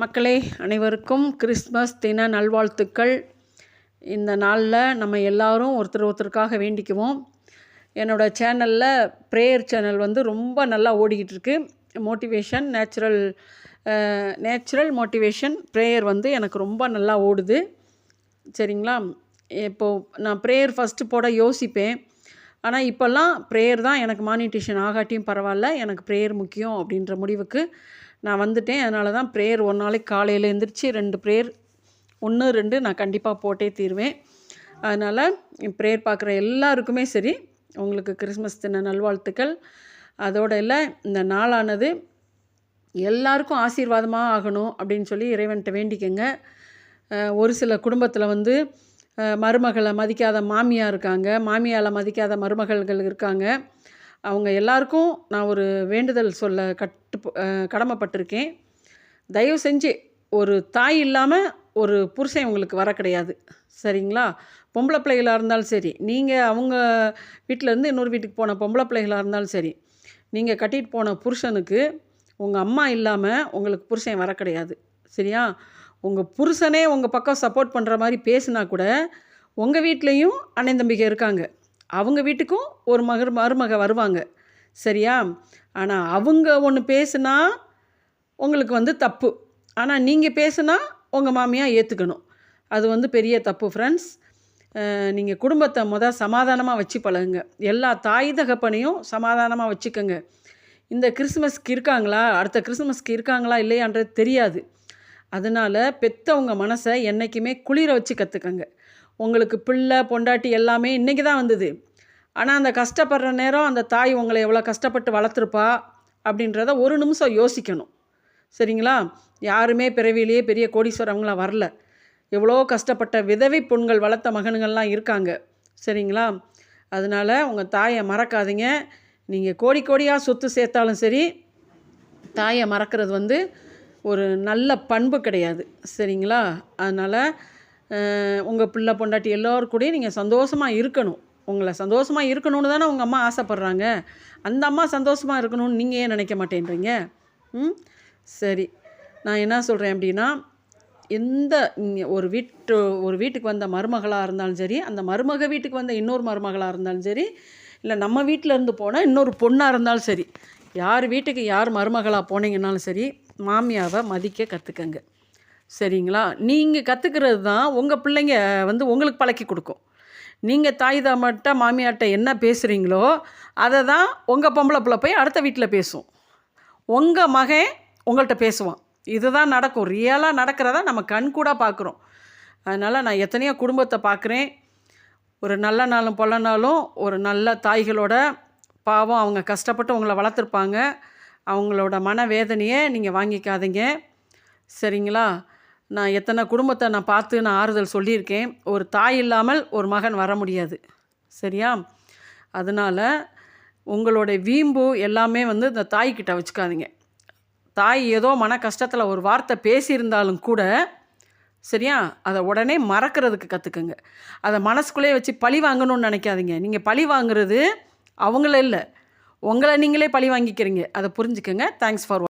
மக்களே அனைவருக்கும் கிறிஸ்மஸ் தின நல்வாழ்த்துக்கள். இந்த நாளில் நம்ம எல்லாரும் ஒருத்தர் ஒருத்தருக்காக வேண்டிக்குவோம். என்னோடய சேனலில் ப்ரேயர் சேனல் வந்து ரொம்ப நல்லா ஓடிக்கிட்டு இருக்குது motivation natural natural motivation prayer வந்து எனக்கு ரொம்ப நல்லா ஓடுது. சரிங்களா? இப்போது நான் ப்ரேயர் ஃபஸ்ட்டு போட யோசிப்பேன். ஆனால் இப்போல்லாம் ப்ரேயர் தான் எனக்கு மானிட்டேஷன் ஆகாட்டியும் பரவாயில்ல. எனக்கு ப்ரேயர் முக்கியம் அப்படின்ற முடிவுக்கு நான் வந்துட்டேன். அதனால தான் ப்ரேயர் ஒரு நாளைக்கு காலையில் எழுந்திரிச்சு ரெண்டு ப்ரேயர் ஒன்று ரெண்டு நான் கண்டிப்பாக போட்டே தீருவேன். அதனால் ப்ரேயர் பார்க்குற எல்லாருக்குமே சரி உங்களுக்கு கிறிஸ்மஸ் தின நல்வாழ்த்துக்கள். அதோட இல்லை இந்த நாளானது எல்லாருக்கும் ஆசீர்வாதமாக ஆகணும் அப்படின்னு சொல்லி இறைவன்கிட்ட வேண்டிக்கங்க. ஒரு சில குடும்பத்தில் வந்து மருமகளை மதிக்காத மாமியார் இருக்காங்க. மாமியால் மதிக்காத மருமகள்கள் இருக்காங்க. அவங்க எல்லாருக்கும் நான் ஒரு வேண்டுதல் சொல்ல கட் கடமைப்பட்டிருக்கேன். தயவு செஞ்சு ஒரு தாய் இல்லாமல் ஒரு புருஷன் உங்களுக்கு வர கிடையாது. சரிங்களா? பொம்பளை பிள்ளைகளாக இருந்தாலும் சரி. நீங்கள் அவங்க வீட்டிலேருந்து இன்னொரு வீட்டுக்கு போன பொம்பளை பிள்ளைகளாக இருந்தாலும் சரி. நீங்கள் கட்டிட்டு போன புருஷனுக்கு உங்கள் அம்மா இல்லாமல் உங்களுக்கு புருஷன் வர கிடையாது. சரியா? உங்கள் புருஷனே உங்கள் பக்கம் சப்போர்ட் பண்ணுற மாதிரி பேசுனா கூட உங்கள் வீட்லேயும் அண்ணன் தம்பிகள் இருக்காங்க. அவங்க வீட்டுக்கும் ஒரு மகர் மருமக வருவாங்க. சரியா? ஆனால் அவங்க ஒன்று பேசுனா உங்களுக்கு வந்து தப்பு. ஆனால் நீங்கள் பேசுனா உங்கள் மாமியாக ஏற்றுக்கணும் அது வந்து பெரிய தப்பு ஃப்ரெண்ட்ஸ் நீங்கள் குடும்பத்தை முத சமாதானமாக வச்சு பழகுங்க. எல்லா தாய் தகப்பனையும் சமாதானமாக வச்சுக்கோங்க. இந்த கிறிஸ்மஸ்க்கு இருக்காங்களா? அடுத்த கிறிஸ்மஸ்க்கு இருக்காங்களா? இல்லையான்றது தெரியாது. அதனால் பெற்றவங்க மனசை என்றைக்குமே குளிர வச்சு கற்றுக்கங்க உங்களுக்கு பிள்ளை பொண்டாட்டி எல்லாமே இன்றைக்கி தான் வந்தது. ஆனால் அந்த கஷ்டப்படுற நேரம் அந்த தாய் உங்களை எவ்வளோ கஷ்டப்பட்டு வளர்த்துருப்பா அப்படின்றத ஒரு நிமிஷம் யோசிக்கணும். சரிங்களா? யாருமே பிறவிலேயே பெரிய கோடீஸ்வரவங்களாம் வரல. எவ்வளோ கஷ்டப்பட்ட விதவை பொண்கள் வளர்த்த மகனுங்கள்லாம் இருக்காங்க. சரிங்களா? அதனால் உங்கள் தாயை மறக்காதீங்க. நீங்கள் கோடி கோடியாக சொத்து சேர்த்தாலும் சரி தாயை மறக்கிறது வந்து ஒரு நல்ல பண்பு கிடையாது. சரிங்களா? அதனால் உங்கள் பிள்ளை பொண்டாட்டி எல்லோரும் கூட நீங்கள் சந்தோஷமாக இருக்கணும். உங்களை சந்தோஷமாக இருக்கணும்னு தானே உங்கள் அம்மா ஆசைப்பட்றாங்க. அந்த அம்மா சந்தோஷமாக இருக்கணும்னு நீங்கள் ஏன் நினைக்க மாட்டேன்றீங்க? ம்? சரி. நான் என்ன சொல்கிறேன் அப்படின்னா எந்த ஒரு வீட்டு ஒரு வீட்டுக்கு வந்த மருமகளாக இருந்தாலும் சரி அந்த மருமக வீட்டுக்கு வந்த இன்னொரு மருமகளாக இருந்தாலும் சரி இல்லை நம்ம வீட்டில் இருந்து போனால் இன்னொரு பொண்ணாக இருந்தாலும் சரி யார் வீட்டுக்கு யார் மருமகளாக போனீங்கன்னாலும் சரி மாமியாவை மதிக்க கற்றுக்கங்க சரிங்களா? நீங்கள் கற்றுக்கிறது தான் உங்கள் பிள்ளைங்க வந்து உங்களுக்கு பழக்கி கொடுக்கும். நீங்கள் தாய் தாமட்ட மாமியார்கிட்ட என்ன பேசுகிறீங்களோ அதை தான் உங்கள் பொம்பளை பிள்ளை போய் அடுத்த வீட்டில் பேசும். உங்கள் மகன் உங்கள்கிட்ட பேசுவான். இதுதான் நடக்கும். ரியலாக நடக்கிறத நம்ம கண் கூட பார்க்குறோம் அதனால் நான் எத்தனையோ குடும்பத்தை பார்க்குறேன் ஒரு நல்ல நாளும் பொல்ல நாளும் ஒரு நல்ல தாய்களோட பாவம் அவங்க கஷ்டப்பட்டு உங்களை வளர்த்துருப்பாங்க. அவங்களோட மன வேதனையை நீங்கள் வாங்கிக்காதீங்க. சரிங்களா? நான் எத்தனை குடும்பத்தை நான் பார்த்து நான் ஆறுதல் சொல்லியிருக்கேன் ஒரு தாய் இல்லாமல் ஒரு மகன் வர முடியாது. சரியா? அதனால் உங்களுடைய வீம்பு எல்லாமே வந்து இந்த தாய்கிட்ட வச்சுக்காதீங்க. தாய் ஏதோ மன கஷ்டத்தில் ஒரு வார்த்தை பேசியிருந்தாலும் கூட சரியா? அதை உடனே மறக்கிறதுக்கு கற்றுக்குங்க அதை மனசுக்குள்ளே வச்சு பழி வாங்கணும்னு நினைக்காதீங்க. நீங்கள் பழி வாங்குறது அவங்கள இல்லை. உங்களை நீங்களே பழி வாங்கிக்கிறீங்க. அதை புரிஞ்சுக்கோங்க. Thanks for